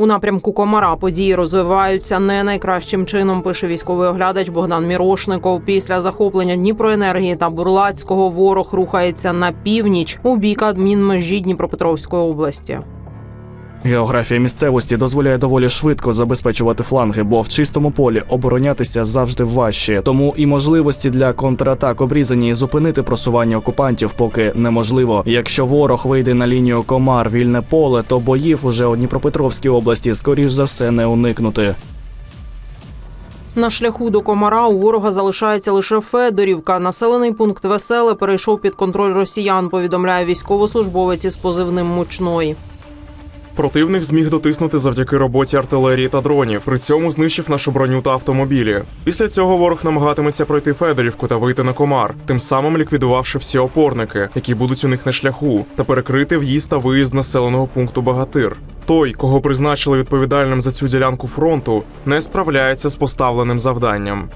У напрямку Комара події розвиваються не найкращим чином. Пише військовий оглядач Богдан Мірошников. Після захоплення Дніпроенергії та Бурлацького ворог рухається на північ у бік адмінмежі Дніпропетровської області. Географія місцевості дозволяє доволі швидко забезпечувати фланги, бо в чистому полі оборонятися завжди важче. Тому і можливості для контратак обрізані і зупинити просування окупантів поки неможливо. Якщо ворог вийде на лінію комар вільне поле, то боїв уже у Дніпропетровській області скоріш за все не уникнути. На шляху до Комара у ворога залишається лише Федорівка. Населений пункт Веселе перейшов під контроль росіян. Повідомляє військовослужбовець із позивним мучной. Противник зміг дотиснути завдяки роботі артилерії та дронів. При цьому знищив нашу броню та автомобілі. Після цього ворог намагатиметься пройти Федорівку та вийти на комар, тим самим ліквідувавши всі опорники, які будуть у них на шляху, та перекрити в'їзд та виїзд населеного пункту Багатир. Той, кого призначили відповідальним за цю ділянку фронту, не справляється з поставленим завданням.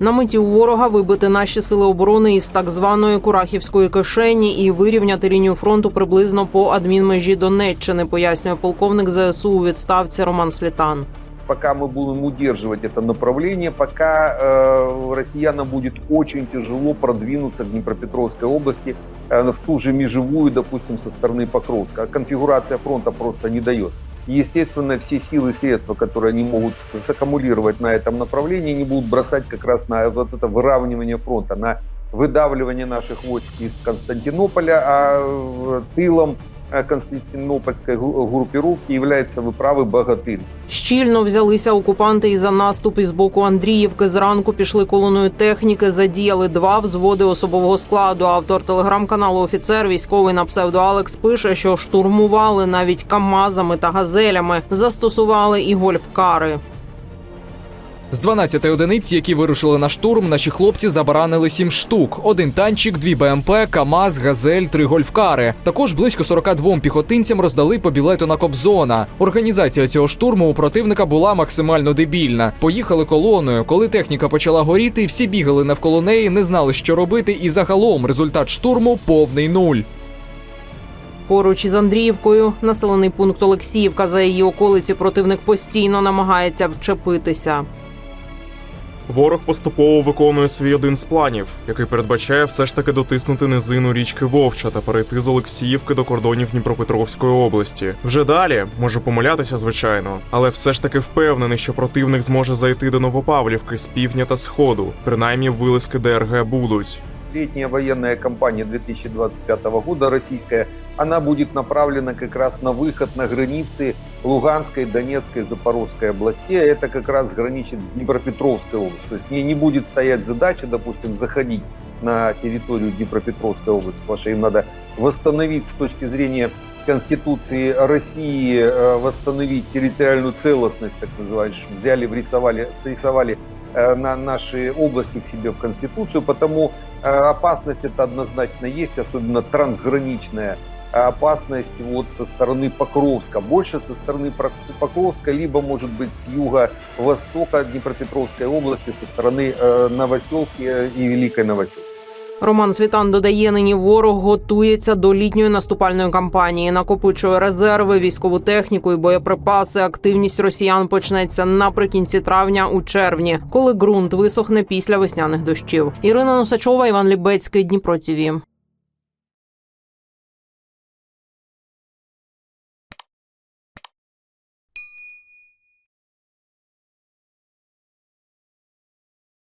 На меті у ворога вибити наші сили оборони із так званої Курахівської кишені і вирівняти лінію фронту приблизно по адмінмежі Донеччини, пояснює полковник ЗСУ у відставці Роман Слітан. пока мы будем удерживать это направление, пока э, россиянам будет очень тяжело продвинуться к Днепропетровской области э, в ту же межевую, допустим, со стороны Покровска. Конфигурация фронта просто не дает. И, Естественно, все силы и средства, которые они могут с- саккумулировать на этом направлении, они будут бросать как раз на вот это выравнивание фронта, на выдавливание наших войск из Константинополя, а э, тылом э, Константинопольской гу- группировки является выправы Богатырь. Щільно взялися окупанти і за наступ із боку Андріївки. Зранку пішли колоною техніки, задіяли два взводи особового складу. Автор телеграм-каналу Офіцер військовий на псевдо Алекс пише, що штурмували навіть камазами та газелями, застосували і гольфкари. З 12 одиниць, які вирушили на штурм, наші хлопці забаранили 7 штук: один танчик, дві БМП, КАМАЗ, Газель, три гольфкари. Також близько 42 піхотинцям роздали по білету на Кобзона. Організація цього штурму у противника була максимально дебільна. Поїхали колоною. Коли техніка почала горіти, всі бігали навколо неї, не знали, що робити, і загалом результат штурму повний нуль. Поруч із Андріївкою населений пункт Олексіївка. За її околиці противник постійно намагається вчепитися. Ворог поступово виконує свій один з планів, який передбачає все ж таки дотиснути низину річки Вовча та перейти з Олексіївки до кордонів Дніпропетровської області. Вже далі можу помилятися, звичайно, але все ж таки впевнений, що противник зможе зайти до Новопавлівки з півдня та сходу. Принаймні вилиски ДРГ будуть. Летняя военная кампания 2025 года российская, она будет направлена как раз на выход на границы Луганской, Донецкой, Запорожской областей. А Это как раз граничит с Днепропетровской областью. То есть не, не будет стоять задача, допустим, заходить на территорию Днепропетровской области, потому что им надо восстановить с точки зрения Конституции России, э, восстановить территориальную целостность, так называемую, взяли, врисовали, срисовали э, на наши области к себе в Конституцию, потому Опасность это однозначно есть, особенно трансграничная э, опасность вот со стороны Покровска. Больше со стороны Про- Покровска, либо, может быть, с юга-востока Днепропетровской области, со стороны э, Новоселки э, и Великой Новоселки. Роман Світан додає, нині ворог готується до літньої наступальної кампанії, накопичує резерви, військову техніку і боєприпаси. Активність росіян почнеться наприкінці травня у червні, коли ґрунт висохне після весняних дощів. Ірина Носачова, Іван Лібецький, Дніпро ТІВІ.